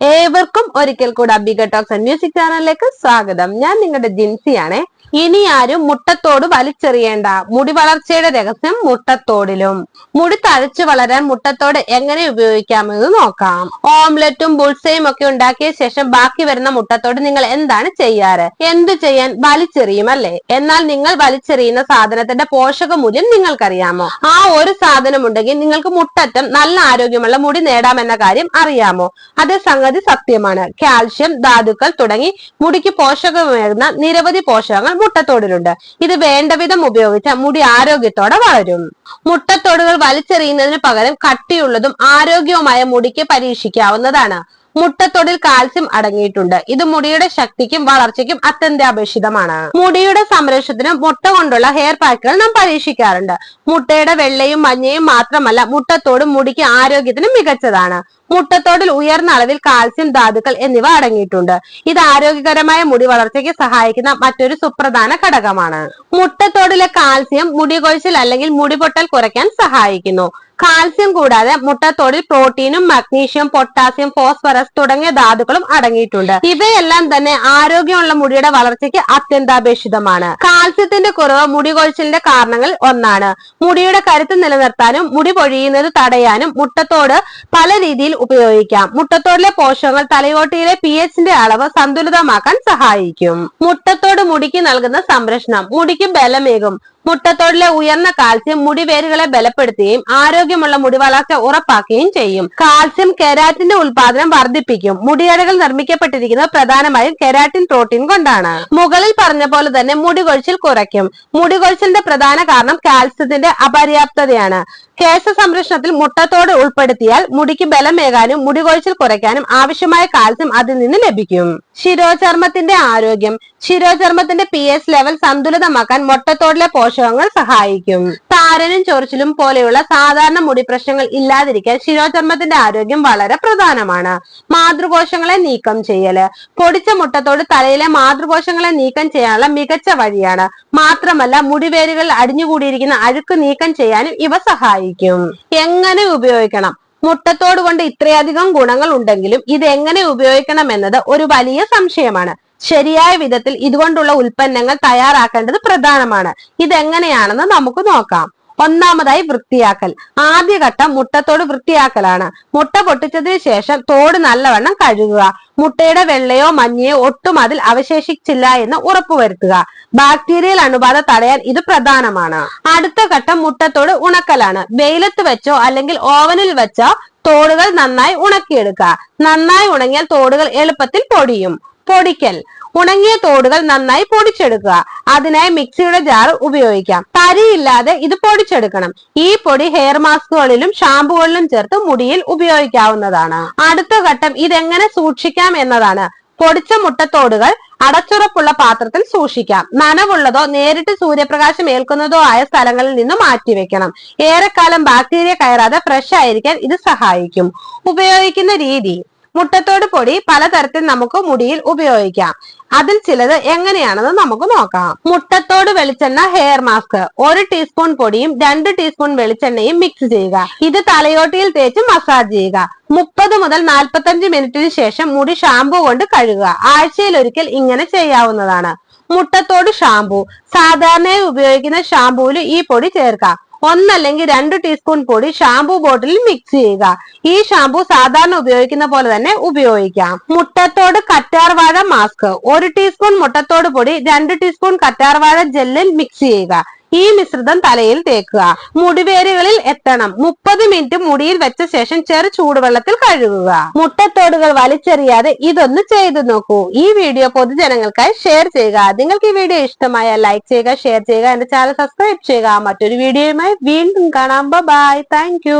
ഏവർക്കും ഒരിക്കൽ കൂടെ അബിഗ ടോക്സ് ആൻഡ് മ്യൂസിക് ചാനലിലേക്ക് സ്വാഗതം. ഞാൻ നിങ്ങളുടെ ജിൻസിയാണേ. ഇനി ആരും മുട്ടത്തോട് വലിച്ചെറിയേണ്ട. മുടി വളർച്ചയുടെ രഹസ്യം മുട്ടത്തോടിലും. മുടി തഴച്ചു വളരാൻ മുട്ടത്തോട് എങ്ങനെ ഉപയോഗിക്കാമെന്ന് നോക്കാം. ഓംലെറ്റും ബുൾസയും ഒക്കെ ഉണ്ടാക്കിയ ശേഷം ബാക്കി വരുന്ന മുട്ടത്തോട് നിങ്ങൾ എന്താണ് ചെയ്യാറ്? എന്തു ചെയ്യാൻ വലിച്ചെറിയും അല്ലേ? എന്നാൽ നിങ്ങൾ വലിച്ചെറിയുന്ന സാധനത്തിന്റെ പോഷക മൂല്യം നിങ്ങൾക്കറിയാമോ? ആ ഒരു സാധനം ഉണ്ടെങ്കിൽ നിങ്ങൾക്ക് മുട്ടറ്റം നല്ല ആരോഗ്യമുള്ള മുടി നേടാമെന്ന കാര്യം അറിയാമോ? അതേ സംഗതി സത്യമാണ്. കാൽഷ്യം ധാതുക്കൾ തുടങ്ങി മുടിക്ക് പോഷകമേകുന്ന നിരവധി പോഷകങ്ങൾ മുട്ടത്തോടിലുണ്ട്. ഇത് വേണ്ടവിധം ഉപയോഗിച്ച മുടി ആരോഗ്യത്തോടെ വളരും. മുട്ടത്തോടുകൾ വലിച്ചെറിയുന്നതിന് പകരം കട്ടിയുള്ളതും ആരോഗ്യവുമായ മുടിക്ക് പരീക്ഷിക്കാവുന്നതാണ്. മുട്ടത്തൊടിൽ കാൽസ്യം അടങ്ങിയിട്ടുണ്ട്. ഇത് മുടിയുടെ ശക്തിക്കും വളർച്ചയ്ക്കും അത്യന്താപേക്ഷിതമാണ്. മുടിയുടെ സംരക്ഷണത്തിന് മുട്ട കൊണ്ടുള്ള ഹെയർ പാക്കുകൾ നാം പരീക്ഷിക്കാറുണ്ട്. മുട്ടയുടെ വെള്ളയും മഞ്ഞയും മാത്രമല്ല മുട്ടത്തോടും മുടിക്ക് ആരോഗ്യത്തിന് മികച്ചതാണ്. മുട്ടത്തോടിൽ ഉയർന്ന അളവിൽ കാൽസ്യം ധാതുക്കൾ എന്നിവ അടങ്ങിയിട്ടുണ്ട്. ഇത് ആരോഗ്യകരമായ മുടി വളർച്ചയ്ക്ക് സഹായിക്കുന്ന മറ്റൊരു സുപ്രധാന ഘടകമാണ്. മുട്ടത്തോടിലെ കാൽസ്യം മുടി കൊഴിച്ചിൽ അല്ലെങ്കിൽ മുടി പൊട്ടൽ കുറയ്ക്കാൻ സഹായിക്കുന്നു. കാൽസ്യം കൂടാതെ മുട്ടത്തോടിൽ പ്രോട്ടീനും മഗ്നീഷ്യം പൊട്ടാസ്യം ഫോസ്ഫറസ് തുടങ്ങിയ ധാതുക്കളും അടങ്ങിയിട്ടുണ്ട്. ഇവയെല്ലാം തന്നെ ആരോഗ്യമുള്ള മുടിയുടെ വളർച്ചയ്ക്ക് അത്യന്താപേക്ഷിതമാണ്. കാൽസ്യത്തിന്റെ കുറവ് മുടി കൊഴിച്ചിലിന്റെ കാരണങ്ങളിൽ ഒന്നാണ്. മുടിയുടെ കരുത്ത് നിലനിർത്താനും മുടി പൊഴിയുന്നത് തടയാനും മുട്ടത്തോട് പല രീതിയിൽ ഉപയോഗിക്കാം. മുട്ടത്തോടിലെ പോഷകങ്ങൾ തലയോട്ടിയിലെ പി എച്ചിന്റെ അളവ് സന്തുലിതമാക്കാൻ സഹായിക്കും. മുട്ടത്തോട് മുടിക്ക് നൽകുന്ന സംരക്ഷണം. മുടിക്ക് ബലമേകും. മുട്ടത്തോടിലെ ഉയർന്ന കാൽസ്യം മുടിവേരുകളെ ബലപ്പെടുത്തുകയും ആരോഗ്യമുള്ള മുടി വളർച്ച ഉറപ്പാക്കുകയും ചെയ്യും. കാൽസ്യം കെരാറ്റിന്റെ ഉൽപാദനം വർദ്ധിപ്പിക്കും. മുടിയടകൾ നിർമ്മിക്കപ്പെട്ടിരിക്കുന്നത് പ്രധാനമായും കെരാറ്റിൻ പ്രോട്ടീൻ കൊണ്ടാണ്. മുകളിൽ പറഞ്ഞ പോലെ തന്നെ മുടി കൊഴിച്ചിൽ കുറയ്ക്കും. മുടി കൊഴിച്ചിലിന്റെ പ്രധാന കാരണം കാൽസ്യത്തിന്റെ അപര്യാപ്തതയാണ്. കേശ സംരക്ഷണത്തിൽ മുട്ടത്തോട് ഉൾപ്പെടുത്തിയാൽ മുടിക്ക് ബലമേകാനും മുടി കൊഴിച്ചിൽ കുറയ്ക്കാനും ആവശ്യമായ കാൽസ്യം അതിൽ നിന്ന് ലഭിക്കും. ശിരോചർമ്മത്തിന്റെ ആരോഗ്യം ശിരോചർമ്മത്തിന്റെ പി എസ് ലെവൽ സന്തുലിതമാക്കാൻ മുട്ടത്തോടിലെ പോഷകങ്ങൾ സഹായിക്കും. താരനും ചൊറിച്ചിലും പോലെയുള്ള സാധാരണ മുടി പ്രശ്നങ്ങൾ ഇല്ലാതിരിക്കാൻ ശിരോചർമ്മത്തിന്റെ ആരോഗ്യം വളരെ പ്രധാനമാണ്. മാതൃകോശങ്ങളെ നീക്കം ചെയ്യൽ പൊടിച്ച മുട്ടത്തോട് തലയിലെ മാതൃകോശങ്ങളെ നീക്കം ചെയ്യാനുള്ള മികച്ച വഴിയാണ്. മാത്രമല്ല മുടിവേരുകളിൽ അടിഞ്ഞുകൂടിയിരിക്കുന്ന അഴുക്ക് നീക്കം ചെയ്യാനും ഇവ സഹായിക്കും. എങ്ങനെ ഉപയോഗിക്കണം? മുട്ടത്തോട് കൊണ്ട് ഇത്രയധികം ഗുണങ്ങൾ ഉണ്ടെങ്കിലും ഇത് എങ്ങനെ ഉപയോഗിക്കണം എന്നത് ഒരു വലിയ സംശയമാണ്. ശരിയായ വിധത്തിൽ ഇതുകൊണ്ടുള്ള ഉൽപ്പന്നങ്ങൾ തയ്യാറാക്കേണ്ടത് പ്രധാനമാണ്. ഇതെങ്ങനെയാണെന്ന് നമുക്ക് നോക്കാം. ഒന്നാമതായി വൃത്തിയാക്കൽ. ആദ്യഘട്ടം മുട്ടത്തോട് വൃത്തിയാക്കലാണ്. മുട്ട പൊട്ടിച്ചതിന് ശേഷം തോട് നല്ലവണ്ണം കഴുകുക. മുട്ടയുടെ വെള്ളയോ മഞ്ഞയോ ഒട്ടും അതിൽ അവശേഷിച്ചില്ല എന്ന് ഉറപ്പുവരുത്തുക. ബാക്ടീരിയൽ അണുബാധ തടയാൻ ഇത് പ്രധാനമാണ്. അടുത്ത ഘട്ടം മുട്ടത്തോട് ഉണക്കലാണ്. വെയിലത്ത് വെച്ചോ അല്ലെങ്കിൽ ഓവനിൽ വെച്ചോ തോടുകൾ നന്നായി ഉണക്കിയെടുക്കുക. നന്നായി ഉണങ്ങിയാൽ തോടുകൾ എളുപ്പത്തിൽ പൊടിയും. പൊടിക്കൽ. ഉണങ്ങിയ തോടുകൾ നന്നായി പൊടിച്ചെടുക്കുക. അതിനായി മിക്സിയുടെ ജാർ ഉപയോഗിക്കാം. തരിയില്ലാതെ ഇത് പൊടിച്ചെടുക്കണം. ഈ പൊടി ഹെയർ മാസ്കുകളിലും ഷാമ്പുകളിലും ചേർത്ത് മുടിയിൽ ഉപയോഗിക്കാവുന്നതാണ്. അടുത്ത ഘട്ടം ഇതെങ്ങനെ സൂക്ഷിക്കാം എന്നതാണ്. പൊടിച്ച മുട്ടത്തോടുകൾ അടച്ചുറപ്പുള്ള പാത്രത്തിൽ സൂക്ഷിക്കാം. നനവുള്ളതോ നേരിട്ട് സൂര്യപ്രകാശം ഏൽക്കുന്നതോ ആയ സ്ഥലങ്ങളിൽ നിന്ന് മാറ്റിവെക്കണം. ഏറെക്കാലം ബാക്ടീരിയ കയറാതെ ഫ്രഷ് ആയിരിക്കാൻ ഇത് സഹായിക്കും. ഉപയോഗിക്കുന്ന രീതി. മുട്ടത്തോട് പൊടി പലതരത്തിൽ നമുക്ക് മുടിയിൽ ഉപയോഗിക്കാം. അതിൽ ചിലത് എങ്ങനെയാണെന്ന് നമുക്ക് നോക്കാം. മുട്ടത്തോട് വെളിച്ചെണ്ണ ഹെയർ മാസ്ക് ഒരു ടീസ്പൂൺ പൊടിയും രണ്ട് ടീസ്പൂൺ വെളിച്ചെണ്ണയും മിക്സ് ചെയ്യുക. ഇത് തലയോട്ടിയിൽ തേച്ച് മസാജ് ചെയ്യുക. മുപ്പത് മുതൽ നാൽപ്പത്തഞ്ച് മിനിറ്റിന് ശേഷം മുടി ഷാമ്പു കൊണ്ട് കഴുകുക. ആഴ്ചയിൽ ഒരിക്കൽ ഇങ്ങനെ ചെയ്യാവുന്നതാണ്. മുട്ടത്തോട് ഷാമ്പു സാധാരണയായി ഉപയോഗിക്കുന്ന ഷാമ്പുവിൽ ഈ പൊടി ചേർക്കാം. ഒന്നല്ലെങ്കിൽ രണ്ട് ടീസ്പൂൺ പൊടി ഷാംപൂ ബോട്ടിലിൽ മിക്സ് ചെയ്യുക. ഈ ഷാംപൂ സാധാരണ ഉപയോഗിക്കുന്ന പോലെ തന്നെ ഉപയോഗിക്കാം. മുട്ടത്തോട് കറ്റാർവാഴ മാസ്ക് ഒരു ടീസ്പൂൺ മുട്ടത്തോട് പൊടി രണ്ട് ടീസ്പൂൺ കറ്റാർവാഴ ജെല്ലിൽ മിക്സ് ചെയ്യുക. ഈ മിശ്രിതം തലയിൽ തേക്കുക. മുടിവേരുകളിൽ എത്തണം. മുപ്പത് മിനിറ്റ് മുടിയിൽ വെച്ച ശേഷം ചെറു ചൂടുവെള്ളത്തിൽ കഴുകുക. മുട്ടത്തോടുകൾ വലിച്ചെറിയാതെ ഇതൊന്ന് ചെയ്തു നോക്കൂ. ഈ വീഡിയോ പൊതുജനങ്ങൾക്കായി ഷെയർ ചെയ്യുക. നിങ്ങൾക്ക് ഈ വീഡിയോ ഇഷ്ടമായ ലൈക്ക് ചെയ്യുക ഷെയർ ചെയ്യുക എന്റെ ചാനൽ സബ്സ്ക്രൈബ് ചെയ്യുക. മറ്റൊരു വീഡിയോയുമായി വീണ്ടും കാണാം. Bye thank